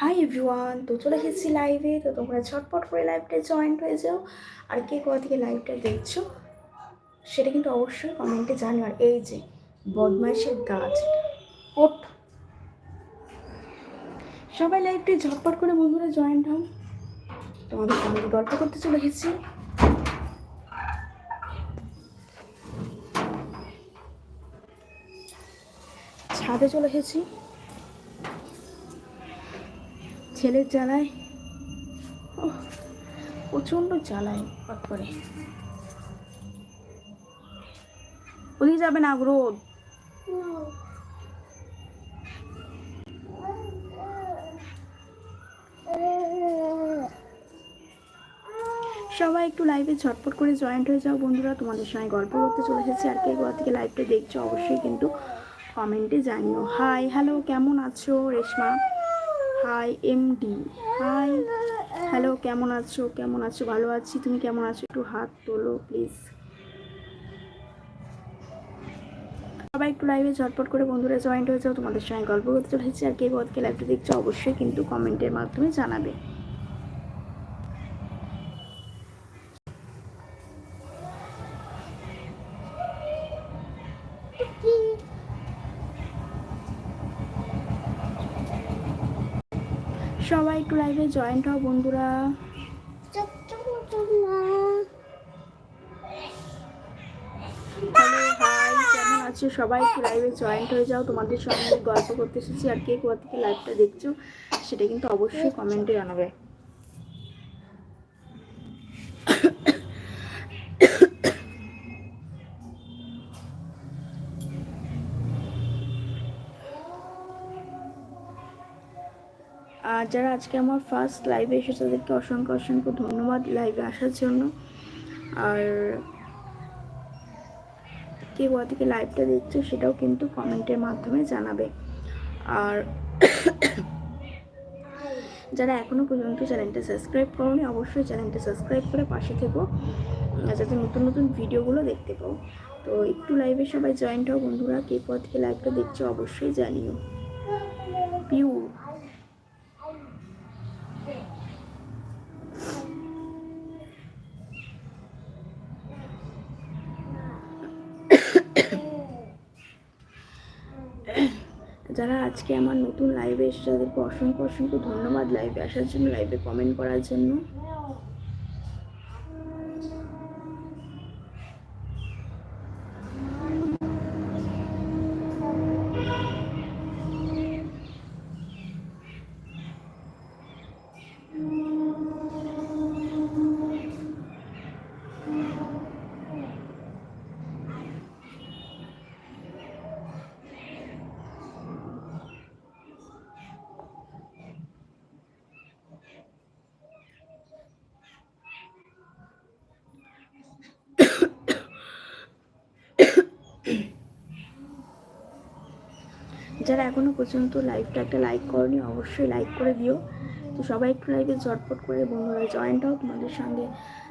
Hi everyone তো চলে এসেছি লাইভে তো তোমরা ঝটপট করে লাইভটা জয়েন্ট হয়ে যাও। আর কে কোথা থেকে লাইভটা দেখছ, সেটা কিন্তু অবশ্যই কমেন্টে জানিও। আর এই যে বদমাইশের গাছ ওট সবাই লাইভটি ঝটপট করে বন্ধুরা জয়েন্ট হও তোমাদের সঙ্গে গল্প করতে চলে এসেছি। ছাদে চলে এসেছি। ছেলের জ্বালায় প্রচণ্ড জ্বালায় পট করে। ওদিকে যাবে না রোদ সবাই একটু লাইভে ঝটপট করে জয়েন্ট হয়ে যাও বন্ধুরা। তোমাদের সঙ্গে গল্প করতে চলে এসেছি। আর কে থেকে লাইভটা দেখছ অবশ্যই কিন্তু কমেন্টে জানিও। হাই হ্যালো কেমন আছো Reshma? Hi MD hi hello কেমন আছো? কেমন আছো? ভালো আছি, তুমি কেমন আছো? একটু হাত তোলো প্লিজ সবাই একটু লাইভে ঝটপট করে বন্ধুরা জয়েন্ট হয়ে যাও, তোমাদের সঙ্গে গল্প করতে চলেছে। আর কে কোথাকে লাইভটা দেখছ অবশ্যই কিন্তু কমেন্টের মাধ্যমে জানাবে। সবাই একটু লাইভে জয়েন্ট হও বন্ধুরা। আছো? সবাই একটু লাইভে জয়েন্ট হয়ে যাও। তোমাদের সঙ্গে গল্প করতে এসেছি। আর কে কোথা থেকে লাইভটা দেখছ, সেটা কিন্তু অবশ্যই কমেন্টে জানাবে। আর যারা আজকে আমার ফার্স্ট লাইভে এসেছে, তাদেরকে অসংখ্য অসংখ্য ধন্যবাদ লাইভে আসার জন্য। আর কে কোথা থেকে লাইভটা দেখছ সেটাও কিন্তু কমেন্টের মাধ্যমে জানাবে। আর যারা এখনও পর্যন্ত চ্যানেলটা সাবস্ক্রাইব করোনি, অবশ্যই চ্যানেলটা সাবস্ক্রাইব করে পাশে থেকো। যাতে নতুন নতুন ভিডিওগুলো দেখতে পাও। তো একটু লাইভে সবাই জয়েন্ট হও বন্ধুরা। কে কোথা থেকে লাইভটা দেখছ অবশ্যই জানিও। পিউ যারা আজকে আমার নতুন লাইভে এসে তাদেরকে অসংখ্য অসংখ্য ধন্যবাদ লাইভে আসার জন্য লাইভে কমেন্ট করার জন্য। যারা এখনও পর্যন্ত লাইভটা একটা লাইক করনি, অবশ্যই লাইক করে দিও। তো সবাই একটু লাইভে ঝটপট করে বন্ধুরা জয়েন্ট হও তোমাদের সঙ্গে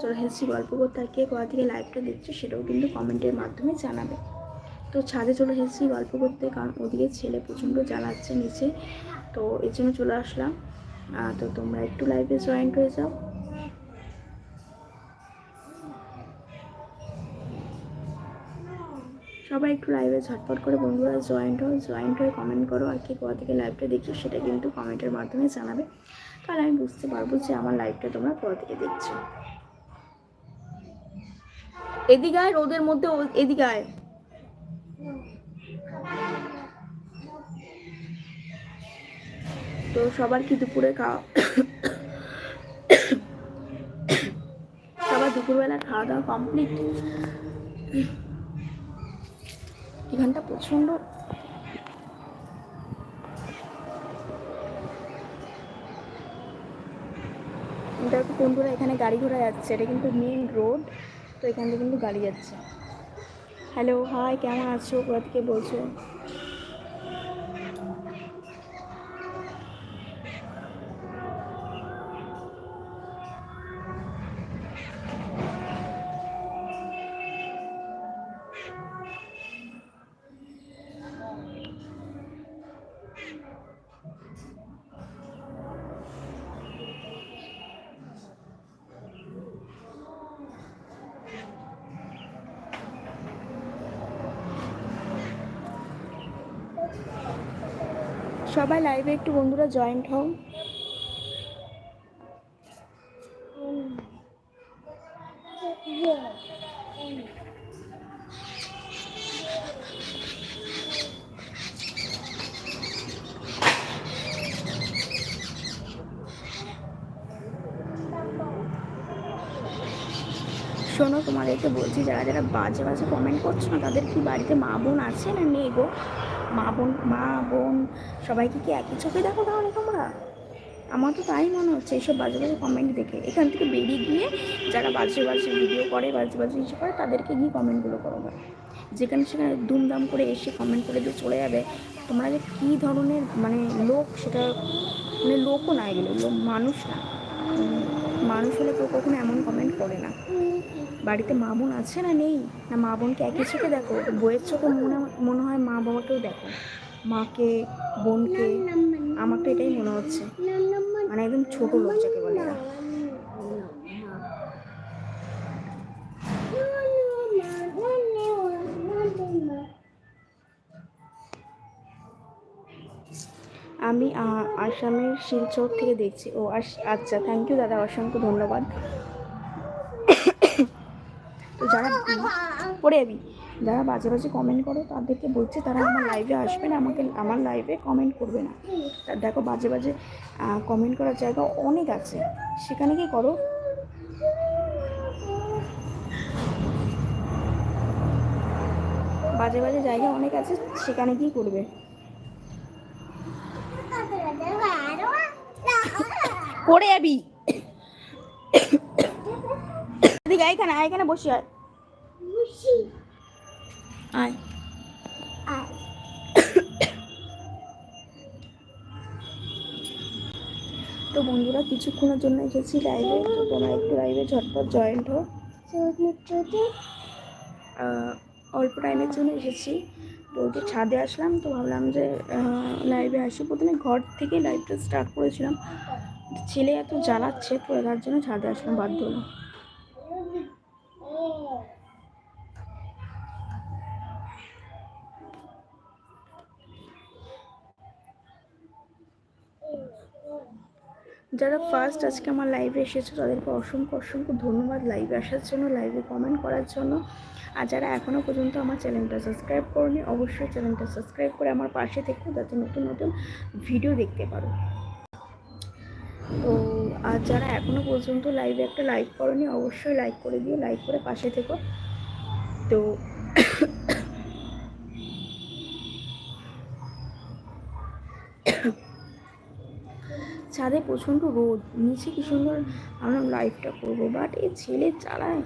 চলে এসেছি গল্প করতে আর কে কোথা থেকে লাইভটা দেখছ সেটাও কিন্তু কমেন্টের মাধ্যমে জানাবে। তো ছাদে চলে এসেছি গল্প করতে, কারণ ওদিকে ছেলে প্রচণ্ড জ্বালাচ্ছে নিচে। তো এর জন্য চলে আসলাম। তো তোমরা একটু লাইভে জয়েন্ট হয়ে যাও। সবাই একটু লাইভে ঝটপট করে বন্ধুরা জয়েন্ট হও জয়েন্ট হয়ে কমেন্ট করো আর কি কোথা থেকে লাইভটা দেখি সেটা কিন্তু কমেন্টের মাধ্যমে জানাবে। তাহলে আমি বুঝতে পারব যে আমার লাইভটা তোমরা কোথা থেকে দেখছ। এদিকে আয়, রোদের মধ্যে এদিকে আয়। তো সবার কি দুপুরে খাওয়া সবার দুপুরবেলা খাওয়া দাওয়া কমপ্লিট এখানটা প্রচণ্ড। দেখো বন্ধুরা, এখানে গাড়ি ঘোড়া যাচ্ছে। এটা কিন্তু মেন রোড তো এখান থেকে কিন্তু গাড়ি যাচ্ছে। হ্যালো হাই কেমন আছো? কোথা থেকে বলছো? সবাই লাইভে একটু বন্ধুরা জয়েন্ট হও। শোনো, তোমাদেরকে বলছি, যারা যারা বাজে বাজে কমেন্ট করছ না, তাদের কি বাড়িতে মা বোন আছে না নেই গো? মা বোন মা বোন, সবাইকে কি একই চোখে দেখো তাহলে তোমরা? আমার তো তাই মনে হচ্ছে, এইসব বাজে বাজে কমেন্ট দেখে। এখান থেকে বেরিয়ে গিয়ে যারা বাজে বাজে ভিডিও করে, বাজে বাজে ইসে করে, তাদেরকে গিয়ে কমেন্টগুলো করো ভাই। যেখানে সেখানে দুমদাম করে এসে কমেন্ট করে দিয়ে চলে যাবে। তোমরা যে কী ধরনের মানে লোক, সেটা মানে লোকও না এগুলো, লোক মানুষ না। মানুষ হলে কেউ কখনো এমন কমেন্ট করে না। বাড়িতে মা বোন আছে না নেই? না মা বোনকে একই চোখে দেখো? বইয়ের চোখে মনে মনে হয় মা বাবাকেও দেখো। মাকে, বোনকে, আমার তো এটাই মনে হচ্ছে। মানে একদম ছোটো লোক যাকে বলে আমি আসামের শিলচর থেকে দেখছি। ও আচ্ছা থ্যাংক ইউ দাদা, অসংখ্য ধন্যবাদ। তো যারা পড়ে যাবি যারা বাজে বাজে কমেন্ট করো, তাদেরকে বলছে, তারা আমার লাইভে আসবে না, আমাকে, আমার লাইভে কমেন্ট করবে না। তা দেখো, বাজে বাজে কমেন্ট করার জায়গা অনেক আছে। সেখানে কি করো? বাজে বাজে জায়গা অনেক আছে, সেখানে কি করবে। পড়ে যাবি। এখানে বসে আয়। আয়। তো বন্ধুরা, কিছুক্ষণের জন্য এসেছি লাইভে তো একটু লাইভে ঝটপট জয়েন্ট হো অল্প টাইমের জন্য এসেছি। তো যে ছাদে আসলাম। তো ভাবলাম যে লাইভে আসি। প্রথমে ঘর থেকে লাইভটা স্টার্ট করেছিলাম। ছেলে এত জ্বালাচ্ছে তো তার জন্য ছাদে আসলাম বাধ্য হলাম যারা ফার্স্ট আজকে আমার লাইভে এসেছ, তাদেরকে অসংখ্য অসংখ্য ধন্যবাদ লাইভে আসার জন্য লাইভে কমেন্ট করার জন্য। আর যারা এখনও পর্যন্ত আমার চ্যানেলটা সাবস্ক্রাইব করনি, অবশ্যই চ্যানেলটা সাবস্ক্রাইব করে আমার পাশে থেকো, যাতে নতুন নতুন ভিডিও দেখতে পারো। তো আর যারা এখনও পর্যন্ত লাইভে একটা লাইক করনি, অবশ্যই লাইক করে দিও লাইক করে পাশে থেকো। তো ছাদে প্রচণ্ড রোদ, নিচে কি সুন্দর আমরা লাইভটা করব বাট এই ছেলে চালায়।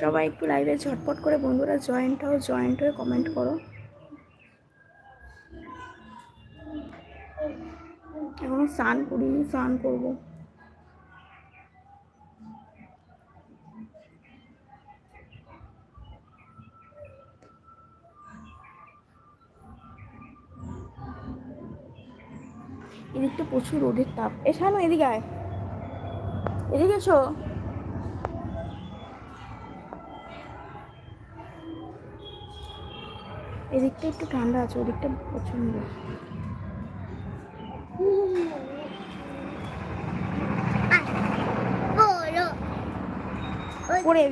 সবাই একটু লাইভে ঝটপট করে বন্ধুরা জয়েন্ট হও জয়েন্ট হয়ে কমেন্ট করো। এখনও স্নান করিনি, স্নান করব। এদিকটা প্রচুর রোদের তাপ। এ, শানু, এদিকে আয়। এদিকে এসো। এদিকটা একটু ঠান্ডা আছে, ওদিকটা প্রচণ্ড পড়ে